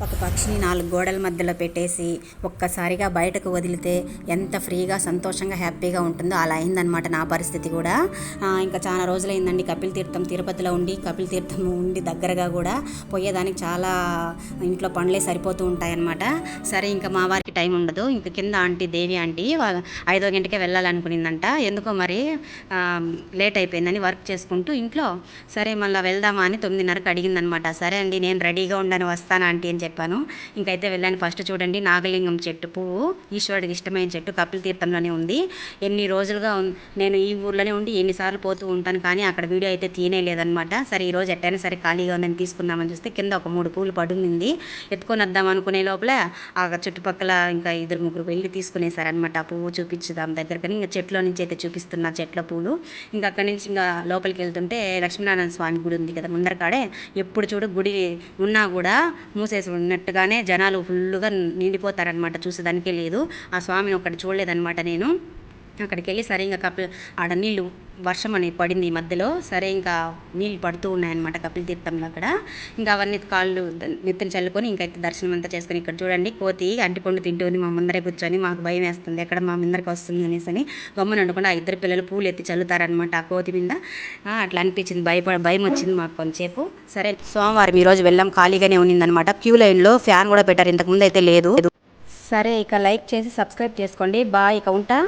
ఒక పక్షిని నాలుగు గోడల మధ్యలో పెట్టేసి ఒక్కసారిగా బయటకు వదిలితే ఎంత ఫ్రీగా సంతోషంగా హ్యాపీగా ఉంటుందో అలా అయిందనమాట నా పరిస్థితి కూడా. ఇంకా చాలా రోజులైందండి. కపిల్ తీర్థం తిరుపతిలో ఉండి కపిల్ తీర్థం ఉండి దగ్గరగా కూడా పోయేదానికి చాలా ఇంట్లో పనులే సరిపోతూ ఉంటాయన్నమాట. సరే ఇంకా మా వారికి టైం ఉండదు. ఇంక కింద ఆంటీ దేవి ఆంటీ ఐదో గంటకే వెళ్ళాలనుకునిందంట. ఎందుకో మరి లేట్ అయిపోయిందని వర్క్ చేసుకుంటూ ఇంట్లో సరే మళ్ళీ వెళ్దామా అని తొమ్మిదిన్నరకు అడిగిందనమాట సరే అండి నేను రెడీగా ఉండను వస్తాను ఆంటీ అని చెప్పాను. ఇంకైతే వెళ్ళాను. ఫస్ట్ చూడండి నాగలింగం చెట్టు పువ్వు. ఈశ్వరుడికి ఇష్టమైన చెట్టు కపిల తీర్థంలోనే ఉంది. ఎన్ని రోజులుగా నేను ఈ ఊర్లోనే ఉండి ఎన్నిసార్లు పోతూ ఉంటాను కానీ అక్కడ వీడియో అయితే తీనే లేదనమాట సరే ఈ రోజు ఎట్టైనా సరే ఖాళీగా ఉందని తీసుకుందామని చూస్తే కింద ఒక మూడు పూలు పడుంది. ఎత్తుకొని వద్దాం అనుకునే లోపల ఆ చుట్టుపక్కల ఇంకా ఇద్దరు ముగ్గురు వెళ్ళి తీసుకునేసారనమాట ఆ పువ్వు చూపించుదాం దగ్గరకని. ఇంకా చెట్లో నుంచి అయితే చూపిస్తున్నా చెట్ల పూలు. ఇంకా అక్కడి నుంచి ఇంకా లోపలికి వెళ్తుంటే లక్ష్మీనారాయణ స్వామి గుడి ఉంది కదా ముందరకాడే. ఎప్పుడు చూడు గుడి ఉన్నా కూడా మూసేసి ఉన్నట్టుగానే జనాలు ఫుల్గా నిండిపోతారనమాట చూసేదానికే లేదు. ఆ స్వామిని ఒక్కటి చూడలేదనమాట నేను. అక్కడికి వెళ్ళి సరే ఇంకా కపిల్ ఆడ నీళ్ళు వర్షం అని పడింది ఈ మధ్యలో. సరే ఇంకా నీళ్ళు పడుతూ ఉన్నాయన్నమాట కపిల తీర్థంలో అక్కడ. ఇంకా అవన్నీ కాళ్ళు ద- నెత్తిన చల్లుకొని ఇంకైతే దర్శనం అంతా చేసుకొని ఇక్కడ చూడండి. కోతి అంటిపండు తింటుంది మా ముందరే కూర్చొని. మాకు భయం వేస్తుంది. ఎక్కడ మా ముందరికి వస్తుంది అనేసి అని గమ్మున ఉండకుండా ఆ ఇద్దరు పిల్లలు పూలు ఎత్తి చల్లుతారనమాట ఆ కోతి మీద. అట్లా అనిపించింది. భయపడ భయం వచ్చింది మాకు కొంతసేపు. సరే సోమవారం ఈ రోజు వెళ్ళాం. ఖాళీగానే ఉన్నిందనమాట క్యూ లైన్లో ఫ్యాన్ కూడా పెట్టారు. ఇంతకుముందు అయితే లేదు. సరే ఇక లైక్ చేసి సబ్స్క్రైబ్ చేసుకోండి. బాయ్ ఇక ఉంటా.